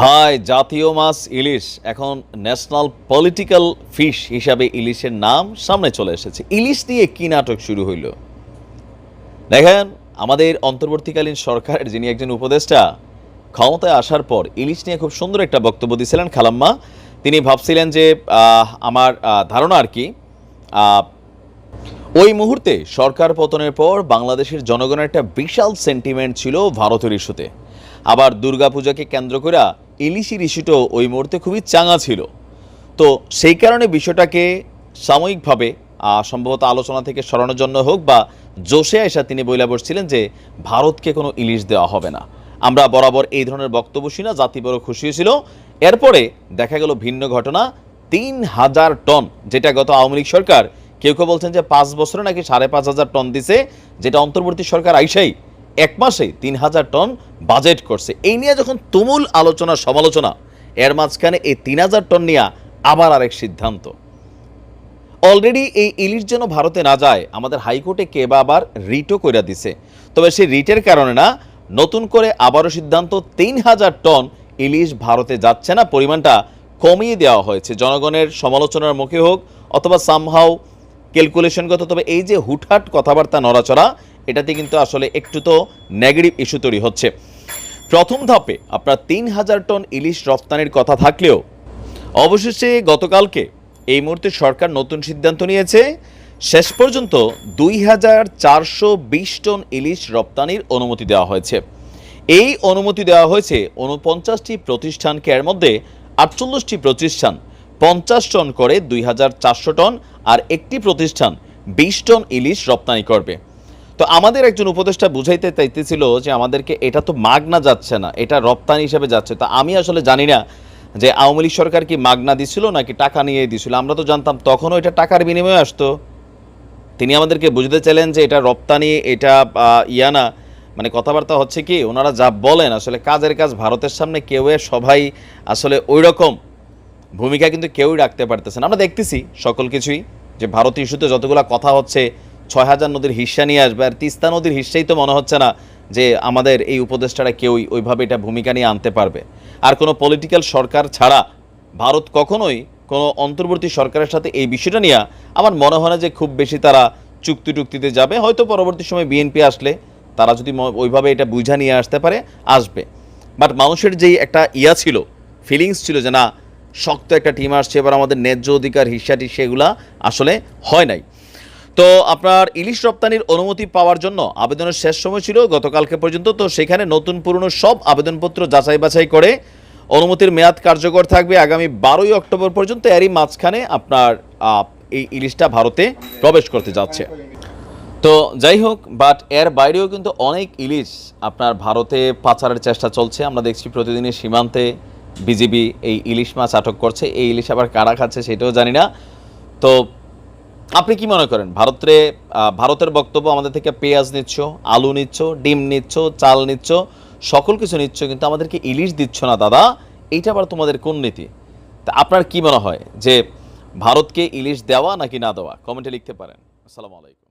ভাই, জাতীয় মাছ, ইলিশ। এখন ন্যাশনাল পলিটিক্যাল ফিশ হিসাবে ইলিশের নাম সামনে চলে এসেছে। ইলিশ নিয়ে কি নাটক শুরু হইল? দেখেন, আমাদের অন্তর্বর্তীকালীন সরকারের যিনি একজন উপদেষ্টা, ক্ষমতায় আসার পর ইলিশ নিয়ে খুব সুন্দর একটা বক্তব্য দিয়েছিলেন খালাম্মা। তিনি ভাবছিলেন যে আমার ধারণা আর কি ওই মুহূর্তে সরকার পতনের পর বাংলাদেশের জনগণের একটা বিশাল সেন্টিমেন্ট ছিল ভারতের ইস্যুতে। আবার দুর্গাপূজাকে কেন্দ্র করে ইলিশির ইস্যুটাও ওই মুহূর্তে খুবই চাঙা ছিল। তো সেই কারণে বিষয়টাকে সাময়িকভাবে সম্ভবত আলোচনা থেকে সরানোর জন্য হোক বা জোশে এসা তিনি বইলা বসছিলেন যে ভারতকে কোনো ইলিশ দেওয়া হবে না। আমরা বরাবর এই ধরনের বক্তব্য শুনি না জাতি বড় খুশি হয়েছিল। এরপরে দেখা গেল ভিন্ন ঘটনা, তিন হাজার টন, যেটা গত আওয়ামী লীগ সরকার, কেউ কেউ বলছেন যে পাঁচ বছরে নাকি সাড়ে পাঁচ হাজার টন দিছে, যেটা অন্তর্বর্তী সরকার আইসাই এক মাসে তিন হাজার টন বাজেট করছে। এই নিয়ে যখন তুমুল আলোচনা, সমালোচনা, এর মাঝখানে এই তিন হাজার টন নিয়ে আবার আরেক সিদ্ধান্ত। অলরেডি এই ইলিশ যেন ভারতে না যায়, আমাদের হাইকোর্টে কে বা আবার রিটও করে দিছে। তবে সেই রিটের কারণে না, নতুন করে আবারও সিদ্ধান্ত, তিন হাজার টন ইলিশ ভারতে যাচ্ছে না, পরিমাণটা কমিয়ে দেওয়া হয়েছে। জনগণের সমালোচনার মুখে হোক অথবা সামহাও ক্যালকুলেশনগত তবে এই যে হুটহাট কথাবার্তা, নড়াচড়া এটাতে কিন্তু আসলে একটু তো নেগেটিভ ইস্যু তৈরি হচ্ছে। প্রথম ধাপে আপনার তিন হাজার টন ইলিশ রপ্তানির কথা থাকলেও, অবশেষে গতকালকে এই মুহূর্তে সরকার নতুন সিদ্ধান্ত নিয়েছে, শেষ পর্যন্ত দুই হাজার চারশো বিশ টন ইলিশ রপ্তানির অনুমতি দেওয়া হয়েছে। এই অনুমতি দেওয়া হয়েছে উনপঞ্চাশটি প্রতিষ্ঠানকে, এর মধ্যে আটচল্লিশটি প্রতিষ্ঠান পঞ্চাশ টন করে দুই হাজার চারশো টন আর একটি প্রতিষ্ঠান বিশ টন ইলিশ রপ্তানি করবে। তো আমাদের একজন উপদেষ্টা বুঝাইতে চাইতেছিল যে আমাদেরকে এটা তো মাগনা যাচ্ছে না, এটা রপ্তানি হিসেবে যাচ্ছে। তো আমি আসলে জানি না যে আওয়ামী লীগ সরকার কি মাগনা দিছিল নাকি টাকা নিয়ে দিছিল, আমরা তো জানতাম তখনও এটা টাকার বিনিময়ে আসতো। তিনি আমাদেরকে বুঝতে চাইলেন যে এটা রপ্তানি, এটা ইয়া না। মানে কথাবার্তা হচ্ছে কি, ওনারা যা বলেন আসলে কাজের কাজ ভারতের সামনে কেউ সবাই আসলে ওই রকম ভূমিকা কিন্তু কেউই রাখতে পারতেছে না। আমরা দেখতেছি সকল কিছুই যে ভারত ইস্যুতে যতগুলো কথা হচ্ছে ছয় হাজার নদীর হিস্সা নিয়ে আসবে। আর তিস্তা নদীর হিস্সাই তো মনে হচ্ছে না যে আমাদের এই উপদেষ্টারা কেউই ওইভাবে এটা ভূমিকা নিয়ে আনতে পারবে। আর কোনো পলিটিক্যাল সরকার ছাড়া ভারত কখনোই কোনো অন্তর্বর্তী সরকারের সাথে এই বিষয়টা নিয়ে আমার মনে হয় না যে খুব বেশি তারা চুক্তি টুক্তিতে যাবে। হয়তো পরবর্তী সময় বিএনপি আসলে তারা যদি ওইভাবে এটা বুঝা নিয়ে আসতে পারে, আসবে। বাট মানুষের যেই একটা ইয়া ছিল ফিলিংস ছিল যে না, শক্ত একটা টিম আসছে, এবার আমাদের ন্যায্য অধিকার হিসাটি সেগুলা আসলে হয় নাই। তো আপনার ইলিশ রপ্তানির অনুমতি পাওয়ার জন্য আবেদনের শেষ সময় ছিল গতকালকে পর্যন্ত, তো সেখানে নতুন পুরনো সব আবেদনপত্র যাচাই বাছাই করে অনুমতির মেয়াদ কার্যকর থাকবে আগামী বারোই অক্টোবর পর্যন্ত। এরই মাঝখানে আপনার এই ইলিশটা ভারতে প্রবেশ করতে যাচ্ছে। তো যাই হোক বাট এর বাইরেও কিন্তু অনেক ইলিশ আপনার ভারতে পাচারের চেষ্টা চলছে। আমরা দেখছি প্রতিদিনই সীমান্তে বিজিবি এই ইলিশ মাছ আটক করছে। এই ইলিশ আবার কারা খাচ্ছে সেটাও জানি না। তো আপনি কি মনে করেন? ভারতে ভারতের বক্তব্য আমাদের থেকে পেঁয়াজ নিচ্ছ, আলু নিচ্ছ, ডিম নিচ্ছ, চাল নিচ্ছ, সকল কিছু নিচ্ছ, কিন্তু আমাদেরকে ইলিশ দিচ্ছ না দাদা। এইটা আবার তোমাদের কোন নীতি? তা আপনার কি মনে হয়? যে ভারতকে ইলিশ দেওয়া নাকি না দেওয়া? কমেন্টে লিখতে পারেন। আসসালামু আলাইকুম।